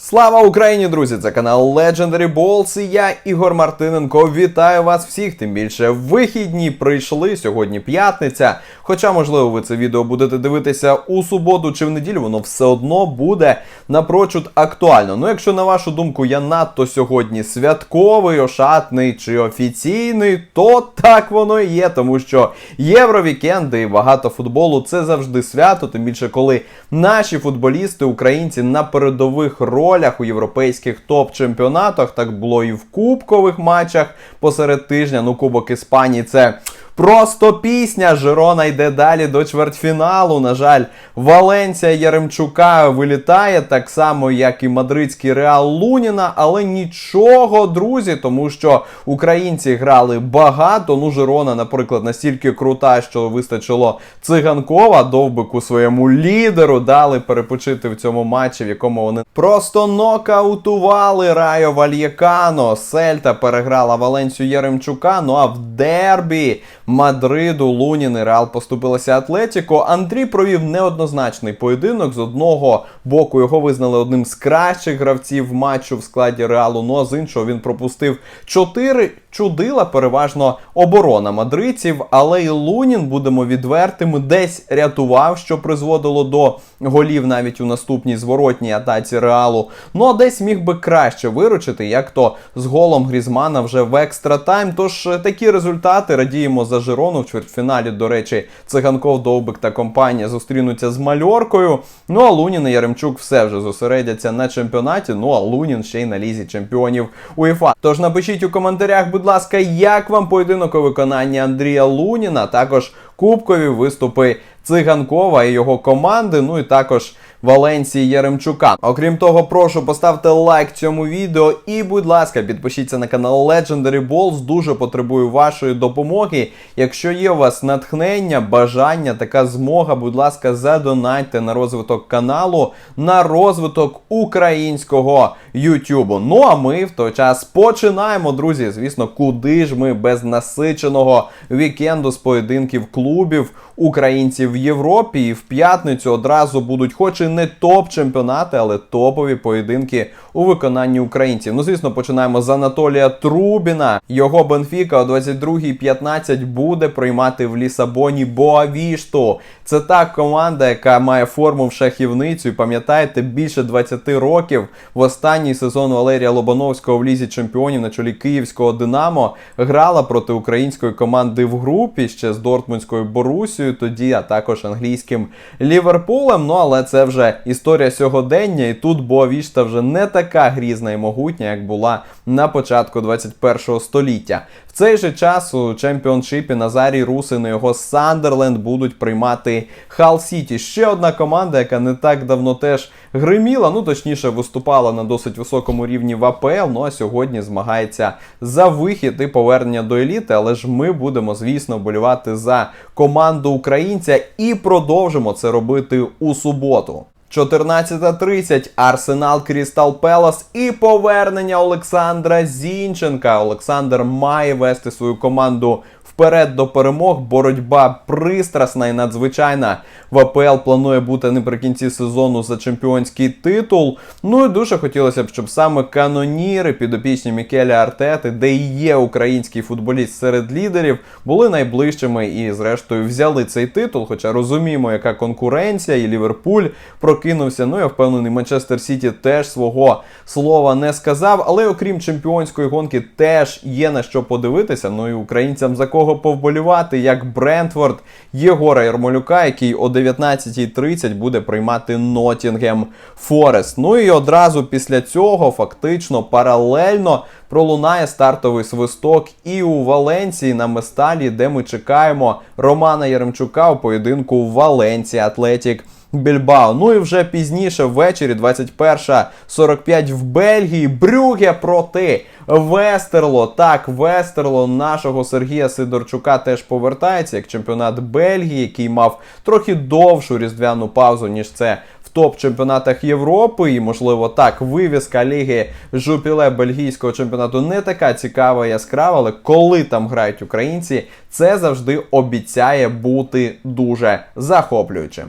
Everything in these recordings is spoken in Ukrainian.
Слава Україні, друзі! Це канал Legendary Balls і я, Ігор Мартиненко. Вітаю вас всіх. Тим більше вихідні прийшли сьогодні п'ятниця. Хоча, можливо, ви це відео будете дивитися у суботу чи в неділю, воно все одно буде напрочуд актуально. Ну, якщо на вашу думку я надто сьогодні святковий, ошатний чи офіційний, то так воно і є, тому що євровікенди і багато футболу це завжди свято. Тим більше, коли наші футболісти, українці на передових ролях у європейських топ-чемпіонатах, так було і в кубкових матчах посеред тижня. Ну, Кубок Іспанії це. Просто пісня. Жирона йде далі до чвертьфіналу. На жаль, Валенція Яремчука вилітає так само, як і мадридський Реал Луніна. Але нічого, друзі, тому що українці грали багато. Ну, Жирона, наприклад, настільки крута, що вистачило циганкова довбику своєму лідеру. Дали перепочити в цьому матчі, в якому вони просто нокаутували Райо Вальєкано. Сельта переграла Валенцію Яремчука. Ну а в дербі. Мадриду, Лунін і Реал поступилися Атлетіко. Андрій провів неоднозначний поєдинок. З одного боку його визнали одним з кращих гравців матчу в складі Реалу. Ну а з іншого він пропустив чотири чудила, переважно оборона мадридців. Але і Лунін, будемо відвертими, десь рятував, що призводило до голів навіть у наступній зворотній атаці Реалу. Ну а десь міг би краще виручити, як то з голом Грізмана вже в екстра тайм. Тож е, такі результати радіємо за Жирону в чвертьфіналі. До речі, циганков, Довбик та компанія зустрінуться з Мальоркою. Ну а Лунін і Яремчук все вже зосередяться на чемпіонаті. Ну а Лунін ще й на лізі чемпіонів УЄФА. Тож напишіть у коментарях, будь ласка, як вам поєдинок у виконанні Андрія Луніна, також кубкові виступи Циганкова і його команди. Ну і також. Валенції Яремчука. Окрім того, прошу поставте лайк цьому відео і, будь ласка, підпишіться на канал Legendary Balls. Дуже потребую вашої допомоги. Якщо є у вас натхнення, бажання, така змога, будь ласка, задонайте на розвиток каналу, на розвиток українського Ютубу. Ну а ми в той час починаємо, друзі. Звісно, куди ж ми без насиченого вікенду з поєдинків клубів українців в Європі. І в п'ятницю одразу будуть, хоч і не топ-чемпіонати, але топові поєдинки у виконанні українців. Ну, звісно, починаємо з Анатолія Трубіна. Його Бенфіка о 22.15 буде приймати в Лісабоні Боавішту. Це та команда, яка має форму в шахівницю. І пам'ятаєте, більше 20 років в останній сезон Валерія Лобановського в лізі чемпіонів на чолі київського Динамо грала проти української команди в групі ще з Дортмундською Борусією тоді, а також англійським Ліверпулем. Ну але це вже історія сьогодення, і тут Боавішта вже не така грізна і могутня, як була на початку 21 століття. В цей же час у чемпіоншипі Назарій Русин і його Сандерленд будуть приймати Хал Сіті. Ще одна команда, яка не так давно теж гриміла, ну точніше виступала на досить високому рівні в АПЛ. Ну а сьогодні змагається за вихід і повернення до еліти. Але ж ми будемо, звісно, болювати за команду українця і продовжимо це робити у суботу. 14.30 Арсенал Крістал Пелас і повернення Олександра Зінченка. Олександр має вести свою команду вперед до перемог. Боротьба пристрасна і надзвичайна. В АПЛ планує бути наприкінці сезону за чемпіонський титул. Ну і дуже хотілося б, щоб саме каноніри підопічні Мікеля Артети, де і є український футболіст серед лідерів, були найближчими і, зрештою, взяли цей титул. Хоча розуміємо, яка конкуренція, і Ліверпуль прокинувся. Ну я впевнений, Манчестер Сіті теж свого слова не сказав. Але окрім чемпіонської гонки, теж є на що подивитися. Ну і українцям за кого повболівати, як Брентфорд Єгора Ярмолюка, який о 19.30 буде приймати Нотінгем Форест. Ну і одразу після цього, фактично, паралельно пролунає стартовий свисток і у Валенції на Месталі, де ми чекаємо Романа Яремчука у поєдинку Валенція Атлетік. Більбао. Ну і вже пізніше ввечері, 21.45 в Бельгії. Брюге проти Вестерло. Так, Вестерло нашого Сергія Сидорчука теж повертається як чемпіонат Бельгії, який мав трохи довшу різдвяну паузу, ніж це топ-чемпіонатах Європи. І, можливо, так, вивіска ліги Жупіле бельгійського чемпіонату не така цікава яскрава, але коли там грають українці, це завжди обіцяє бути дуже захоплюючим.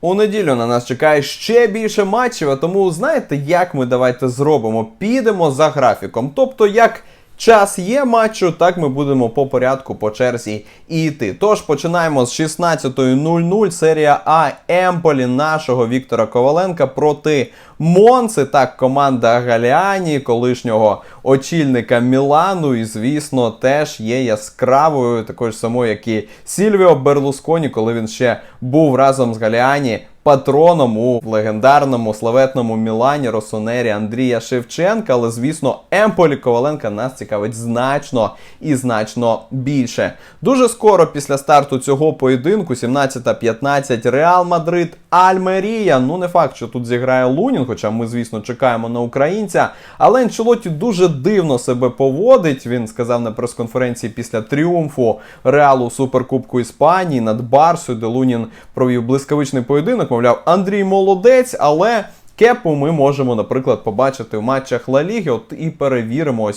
У неділю на нас чекає ще більше матчів, а тому знаєте, як ми давайте зробимо? Підемо за графіком. Тобто, як час є матчу, так ми будемо по порядку, по черзі йти. Тож починаємо з 16.00 серія А Емполі нашого Віктора Коваленка проти Монци. Так, команда Галіані, колишнього очільника Мілану, і, звісно, теж є яскравою, такою ж самою, як і Сільвіо Берлусконі, коли він ще був разом з Галіані патроном у легендарному славетному Мілані Росонері Андрія Шевченка. Але, звісно, Емполі Коваленка нас цікавить значно і значно більше. Дуже скоро після старту цього поєдинку, 17.15, Реал Мадрид, Альмерія. Ну, не факт, що тут зіграє Лунін, хоча ми, звісно, чекаємо на українця. Але Анчелоті дуже дивно себе поводить. Він сказав на прес-конференції після тріумфу Реалу Суперкубку Іспанії над Барсою, де Лунін провів блискавичний поєдинок. Мовляв, Андрій молодець, але. Кепу ми можемо, наприклад, побачити в матчах Ла Ліги, от і перевіримо о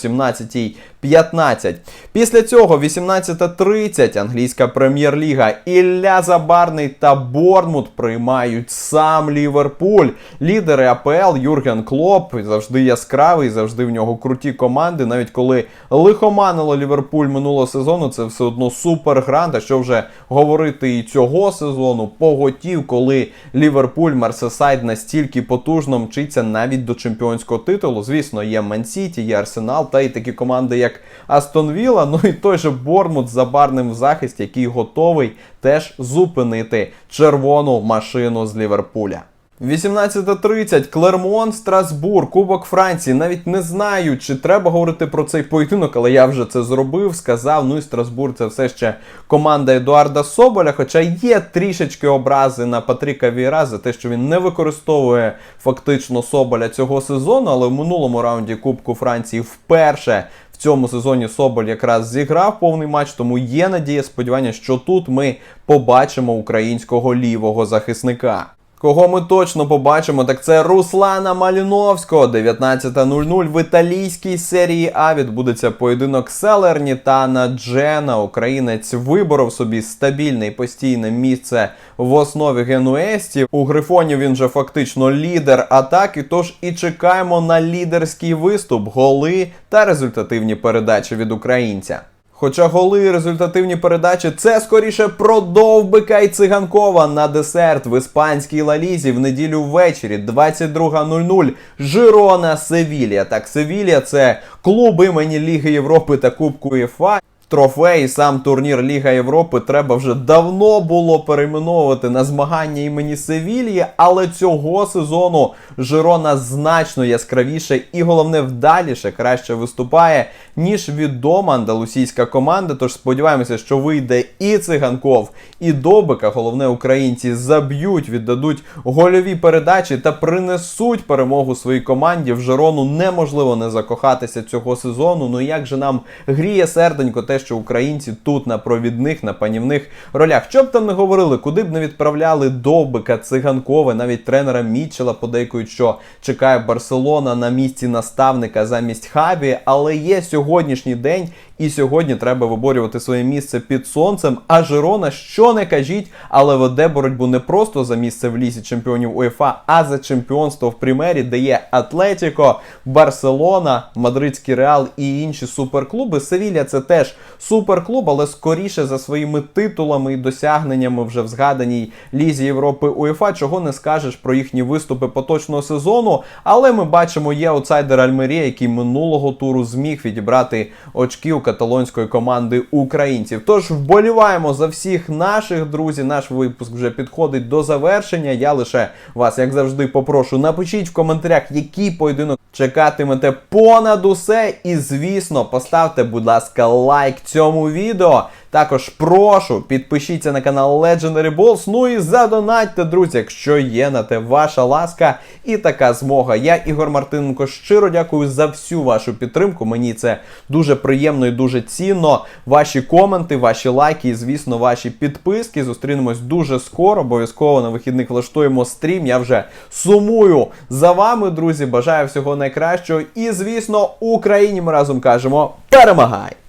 17.15. Після цього 18.30 англійська прем'єр-ліга Ілля Забарний та Борнмут приймають сам Ліверпуль. Лідери АПЛ Юрген Клоп завжди яскравий, завжди в нього круті команди. Навіть коли лихоманило Ліверпуль минулого сезону, це все одно супер гра. Та що вже говорити і цього сезону поготів, коли Ліверпуль Мерсесайд настільки потужно мчиться навіть до чемпіонського титулу. Звісно, є Мансіті, є Арсенал, та й такі команди, як Астон Вілла, ну і той же Бормут з забарним в захисті, який готовий теж зупинити червону машину з Ліверпуля. 18.30 Клермон, Страсбур, Кубок Франції. Навіть не знаю, чи треба говорити про цей поєдинок, але я вже це зробив, сказав. Ну і Страсбур це все ще команда Едуарда Соболя. Хоча є трішечки образи на Патріка Віра за те, що він не використовує фактично Соболя цього сезону, але в минулому раунді Кубку Франції вперше. Цьому сезоні Соболь якраз зіграв повний матч, тому є надія, сподівання, що тут ми побачимо українського лівого захисника. Кого ми точно побачимо, так це Руслана Маліновського. 19.00 в італійській серії А відбудеться поєдинок Селернітана Джена. Українець виборов собі стабільне і постійне місце в основі генуестів. У Грифоні він же фактично лідер атаки. Тож і чекаємо на лідерський виступ, голи та результативні передачі від українця. Хоча голи і результативні передачі це скоріше про Довбика і циганкова на десерт в іспанській лалізі в неділю ввечері 22.00 Жирона Севілія. Так, Севілія це клуб імені Ліги Європи та Кубку УЄФА. Трофей, сам турнір Ліга Європи треба вже давно було перейменовувати на змагання імені Севільї, але цього сезону Жирона значно яскравіше і головне вдаліше краще виступає, ніж відома андалусійська команда. Тож сподіваємося, що вийде і циганков, і Добика. Головне, українці заб'ють, віддадуть гольові передачі та принесуть перемогу своїй команді. В Жирону неможливо не закохатися цього сезону. Ну як же нам гріє серденько те, що українці тут на провідних, на панівних ролях. Що б там не говорили, куди б не відправляли Довбика, Циганкова, навіть тренера Мітчела подейкують, що чекає Барселона на місці наставника замість Хабі. Але є сьогоднішній день, і сьогодні треба виборювати своє місце під сонцем. А Жирона, що не кажіть, але веде боротьбу не просто за місце в лісі чемпіонів УЄФА, а за чемпіонство в Примері, де є Атлетіко, Барселона, Мадридський Реал і інші суперклуби. Севілля це теж суперклуб, але скоріше за своїми титулами і досягненнями вже в згаданій Лізі Європи УЄФА, чого не скажеш про їхні виступи поточного сезону. Але ми бачимо, є аутсайдер Альмерія, який минулого туру зміг відібрати очки у каталонської команди українців. Тож вболіваємо за всіх наших друзів. Наш випуск вже підходить до завершення. Я лише вас, як завжди, попрошу, напишіть в коментарях, який поєдинок чекатимете понад усе. І, звісно, поставте, будь ласка, лайк цьому відео. Також прошу, підпишіться на канал Legendary Balls, ну і задонатьте, друзі, якщо є на те ваша ласка і така змога. Я, Ігор Мартиненко, щиро дякую за всю вашу підтримку. Мені це дуже приємно і дуже цінно. Ваші коменти, ваші лайки і, звісно, ваші підписки. Зустрінемось дуже скоро. Обов'язково на вихідних влаштуємо стрім. Я вже сумую за вами, друзі. Бажаю всього найкращого. І, звісно, Україні ми разом кажемо: перемагай!